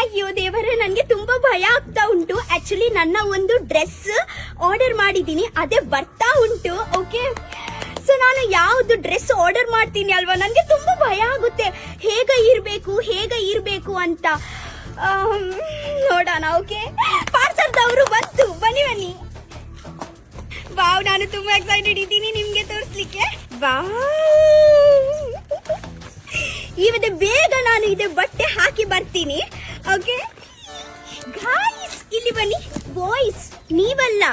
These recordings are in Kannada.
ಅಯ್ಯೋ ದೇವರೇ ನನಗೆ ತುಂಬಾ ಭಯ ಆಗ್ತಾ ಉಂಟು. ಆಕ್ಚುಲಿ ನನ್ನ ಒಂದು ಡ್ರೆಸ್ ಆರ್ಡರ್ ಮಾಡಿದ್ದೀನಿ. ಅದೇ ಬರ್ತಾ ಉಂಟು ಓಕೆ ಸೊ ನಾನು ಯಾವ್ದು ಡ್ರೆಸ್ ಆರ್ಡರ್ ಮಾಡ್ತೀನಿ ಅಲ್ವಾ? ನನಗೆ ತುಂಬಾ ಭಯ ಆಗುತ್ತೆ. ಹೇಗ ಇರ್ಬೇಕು ಹೇಗ ಇರ್ಬೇಕು ಅಂತ. ನೋಡೋಣ ಓಕೆ ಪಾರ್ಸಲ್ದವರು ಬಂತು. ಬನ್ನಿ ಬನ್ನಿ. ವಾವ್ ನಾನು ತುಂಬಾ ಎಕ್ಸೈಟೆಡ್ ಇದ್ದೀನಿ ನಿಮ್ಗೆ ತೋರಿಸ್ಲಿಕ್ಕೆ. ವಾವ್ ಇವತ್ತು ಬೇಗ ನಾನು ಇದೆ ಬಟ್ಟೆ ಹಾಕಿ ಬರ್ತೀನಿ ಓಕೆ ಗಾಯ್ಸ್ ಇಲ್ಲಿ ಬನ್ನಿ. ಬಾಯ್ಸ್ ನೀವಲ್ಲ.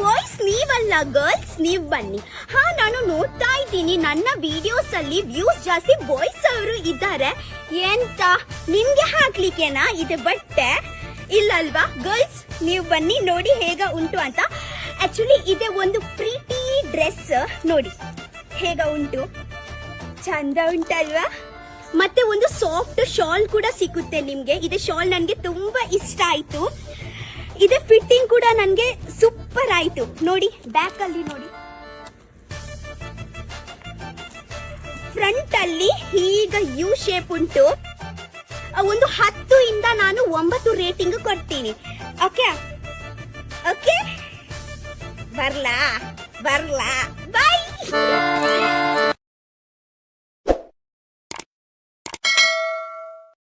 ಬಾಯ್ಸ್ ನೀವಲ್ಲ ಗರ್ಲ್ಸ್ ನೀವ್ ಬನ್ನಿ. ಹಾ, ನಾನು ನೋಡ್ತಾ ಇದ್ದೀನಿ. ನನ್ನ ವಿಡಿಯೋಸ್ ಅಲ್ಲಿ ವ್ಯೂಸ್ ಜಾಸ್ತಿ ಬಾಯ್ಸ್ ಅವರು ಇದ್ದಾರೆ. ಎಂತ? ನಿಮ್ಗೆ ಹಾಕ್ಲಿಕ್ಕೆನಾ? ಇದೆ ಬಟ್ಟೆ? ಇಲ್ಲಲ್ವಾ? ಗರ್ಲ್ಸ್ ನೀವು ಬನ್ನಿ. ನೋಡಿ ಹೇಗ ಉಂಟು ಅಂತ. ಆಕ್ಚುಲಿ ಇದೆ ಒಂದು ಪ್ರೀತಿ ಡ್ರೆಸ್ ನೋಡಿ, ಹೇಗ ಉಂಟು? ಚಂದ ಉಂಟಲ್ವಾ? ಮತ್ತೆ ಒಂದು ಸಾಫ್ಟ್ ಶಾಲ್ ಕೂಡ ಸಿಗುತ್ತೆ ನಿಮ್ಗೆ. ಇದೆ ಶಾಲ್ ನನಗೆ ತುಂಬಾ ಇಷ್ಟ ಆಯ್ತು. ಇದೆ ಫಿಟ್ಟಿಂಗ್ ಕೂಡ ನನಗೆ ಸೂಪರ್ ಆಯ್ತು. ನೋಡಿ ಬ್ಯಾಕ್ ಅಲ್ಲಿ ನೋಡಿ. ಫ್ರಂಟ್ ಅಲ್ಲಿ ಈಗ ಯು ಶೇಪ್ ಉಂಟು. ಒಂದು ಹತ್ತು ಇಂದ ನಾನು ಒಂಬತ್ತು ರೇಟಿಂಗ್ ಕೊಡ್ತೀನಿ. ಓಕೆ ಓಕೆ ಬರ್ಲಾ? ಬರ್ಲಾ?